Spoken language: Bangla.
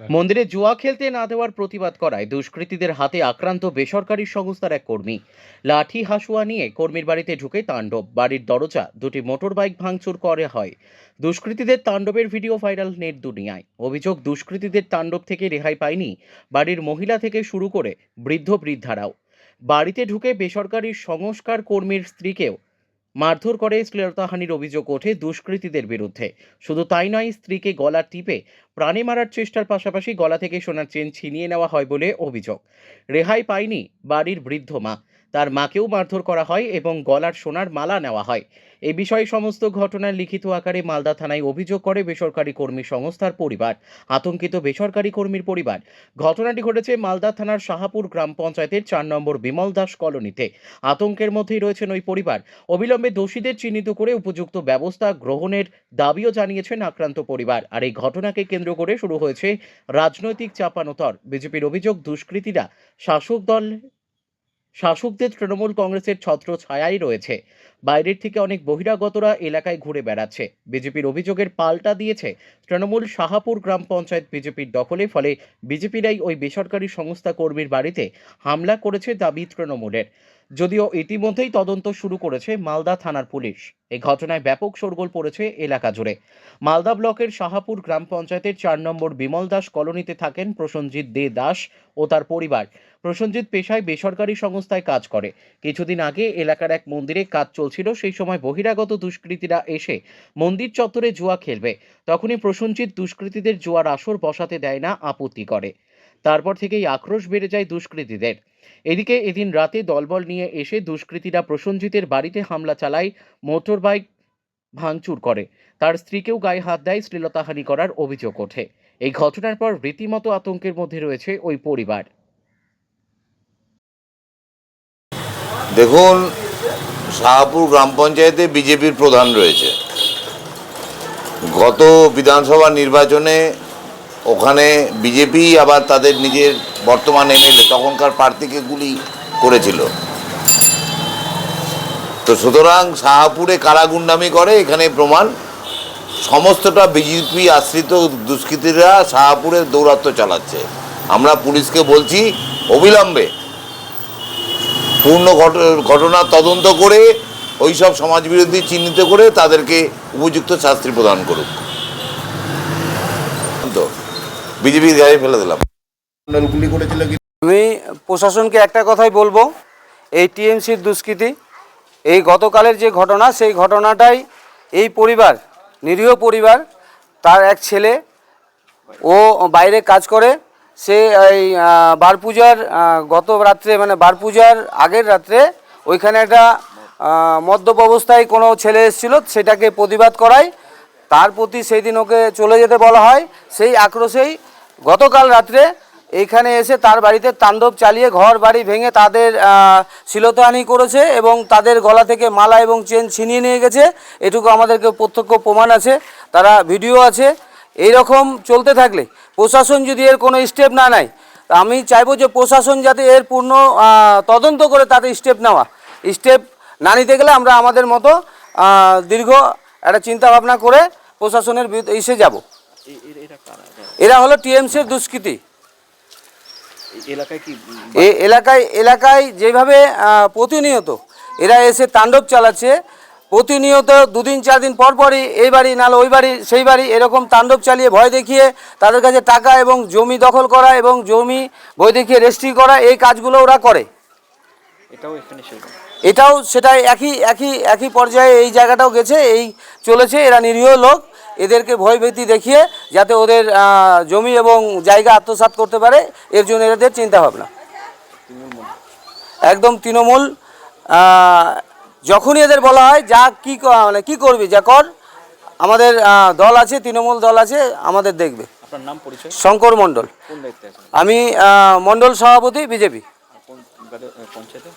মন্দিরে জুয়া খেলতে না দেওয়ার প্রতিবাদ করায় দুষ্কৃতীদের হাতে আক্রান্ত বেসরকারি সংস্থার এক কর্মী। লাঠি হাসুয়া নিয়ে কর্মীর বাড়িতে ঢুকে তাণ্ডব। বাড়ির দরজা, দুটি মোটর বাইক ভাঙচুর করা হয়। দুষ্কৃতীদের তাণ্ডবের ভিডিও ভাইরাল নেট দুনিয়ায়। অভিযোগ, দুষ্কৃতীদের তাণ্ডব থেকে রেহাই পায়নি বাড়ির মহিলা থেকে শুরু করে বৃদ্ধ বৃদ্ধারাও। বাড়িতে ঢুকে বেসরকারি সংস্কার কর্মীর স্ত্রীকেও মারধর করে শ্লীলতাহানির অভিযোগ ওঠে দুষ্কৃতীদের বিরুদ্ধে। শুধু তাই নয়, স্ত্রীকে গলা টিপে প্রাণে মারার চেষ্টার পাশাপাশি গলা থেকে সোনার চেন ছিনিয়ে নেওয়া হয় বলে অভিযোগ। রেহাই পায়নি বাড়ির বৃদ্ধ মা। তার মাকেও মারধর করা হয় এবং গলার সোনার মালা নেওয়া হয়। এ বিষয়ে সমস্ত ঘটনার লিখিত আকারে মালদা থানায় অভিযোগ করে বেসরকারি কর্মী সংস্থার পরিবার, আতঙ্কিত বেসরকারি কর্মীর পরিবার। ঘটনাটি ঘটেছে মালদা থানার শাহাপুর গ্রাম পঞ্চায়েতের চার নম্বর বিমল দাস কলোনিতে। আতঙ্কের মধ্যেই রয়েছেন ওই পরিবার। অবিলম্বে দোষীদের চিহ্নিত করে উপযুক্ত ব্যবস্থা গ্রহণের দাবিও জানিয়েছেন আক্রান্ত পরিবার। আর এই ঘটনাকে কেন্দ্র করে শুরু হয়েছে রাজনৈতিক চাপানোতর। বিজেপির অভিযোগ, দুষ্কৃতীরা শাসক দল শাসকদের তৃণমূল কংগ্রেসের ছত্র ছায়াই রয়েছে। বাইরের থেকে অনেক বহিরাগতরা এলাকায় ঘুরে বেড়াচ্ছে। বিজেপির অভিযোগের পাল্টা দিয়েছে তৃণমূল শাহাপুর গ্রাম পঞ্চায়েত বিজেপির দখলে, ফলে বিজেপিরাই ওই বেসরকারি সংস্থা কর্মীর বাড়িতে হামলা করেছে দাবি তৃণমূলের। যদিও ইতিমধ্যেই তদন্ত শুরু করেছে মালদা থানার পুলিশ। এই ঘটনায় ব্যাপক শোরগোল পড়েছে এলাকা জুড়ে। মালদা ব্লকের শাহাপুর গ্রাম পঞ্চায়েতের চার নম্বর বিমল দাস কলোনিতে থাকেন প্রসেনজিৎ দে দাস ও তার পরিবার। প্রসেনজিৎ পেশায় বেসরকারি সংস্থায় কাজ করে। কিছুদিন আগে এলাকার এক মন্দিরে কাজ চলছিল সেই সময় বহিরাগত দুষ্কৃতীরা এসে মন্দির চত্বরে জুয়া খেলবে। তখনই প্রসেনজিৎ দুষ্কৃতীদের জুয়ার আসর বসাতে দেয় না, আপত্তি করে। তারপর থেকেই আক্রোশ বেড়ে যায় দুষ্কৃতীদের। এদিকে এদিন রাতে দলবল নিয়ে এসে দুষ্কৃতীরা প্রসেনজিতের বাড়িতে হামলা চালায় মোটর বাইক ভাঙচুর করে। তার স্ত্রীকেও গায়ে হাত দেয়, শ্লীলতাহানি করার অভিযোগ ওঠে। এই ঘটনার পর রীতিমতো আতঙ্কের মধ্যে রয়েছে ওই পরিবার। দেখুন শাহপুর গ্রাম পঞ্চায়েতে বিজেপির প্রধান রয়েছে। গত বিধানসভা নির্বাচনে ওখানে বিজেপি আবার তাদের নিজের বর্তমান এমএলএ তখনকার প্রার্থীকে গুলি করেছিল। তো সুতরাং শাহপুরে কারা গুন্ডামি করে এখানে প্রমাণ? সমস্তটা বিজেপি আশ্রিত দুষ্কৃতীরা শাহপুরে দৌরাত্ম্য চালাচ্ছে। আমরা পুলিশকে বলছি, অবিলম্বে পূর্ণ ঘট- ঘটনা তদন্ত করে ওই সব সমাজবিরোধী চিহ্নিত করে তাদেরকে উপযুক্ত শাস্তি প্রদান করুক। বিজেপির গায়ে ফেলে দিলাম। আমি প্রশাসনকে একটা কথাই বলব এই টিএমসির দুষ্কৃতি এই গতকালের যে ঘটনা সেই ঘটনাটাই এই পরিবার নিরীহ পরিবার তার এক ছেলে ও বাইরে কাজ করে সে এই বার পূজার গত রাত্রে মানে বার পূজার আগের রাত্রে ওইখানে একটা মদ্যপ অবস্থায় কোনো ছেলে এসেছিল সেটাকে প্রতিবাদ করায়। তার প্রতি সেই দিন ওকে চলে যেতে বলা হয়। সেই আক্রোশেই গতকাল রাত্রে এইখানে এসে তার বাড়িতে তাণ্ডব চালিয়ে ঘর বাড়ি ভেঙে তাদের আহ, শ্লীলতাহানি করেছে এবং তাদের গলা থেকে মালা এবং চেন ছিনিয়ে নিয়ে গেছে। এটুকু আমাদেরকে প্রত্যক্ষ প্রমাণ আছে। তারা ভিডিও আছে। এই রকম চলতে থাকলে প্রশাসন যদি এর কোনো স্টেপ না নেয় তা আমি চাইব যে প্রশাসন যাতে এর পূর্ণ তদন্ত করে তাতে স্টেপ নেওয়া। স্টেপ না নিতে গেলে আমরা আমাদের মতো দীর্ঘ একটা চিন্তা ভাবনা করে প্রশাসনের বিরুদ্ধে এসে যাব। এরা হলো টিএমসির দুষ্কৃতি। এলাকায় এলাকায় যেভাবে প্রতিনিয়ত এরা এসে তাণ্ডব চালাচ্ছে প্রতিনিয়ত দুদিন চার দিন পর পরই এই বাড়ি নাহলে ওই বাড়ি সেই বাড়ি এরকম তাণ্ডব চালিয়ে ভয় দেখিয়ে তাদের কাছে টাকা এবং জমি দখল করা এবং জমি ভয় দেখিয়ে রেজিস্ট্রি করা এই কাজগুলো ওরা করে। এটাও সেটাই একই একই একই পর্যায়ে এই জায়গাটাও গেছে এই চলেছে এরা নিরীহ লোক। এদেরকে ভয়ভীতি দেখিয়ে যাতে ওদের জমি এবং জায়গা আত্মসাৎ করতে পারে এর জন্য এদের চিন্তা ভাবনা। একদম তৃণমূল যখনই এদের বলা হয় যা কি মানে কি করবি যা কর। আমাদের দল আছে তৃণমূল দল আছে আমাদের দেখবে। আপনার নাম পরিচয়? শঙ্কর মণ্ডল। আমি মন্ডল মণ্ডল সভাপতি বিজেপি। পঞ্চায়েতে?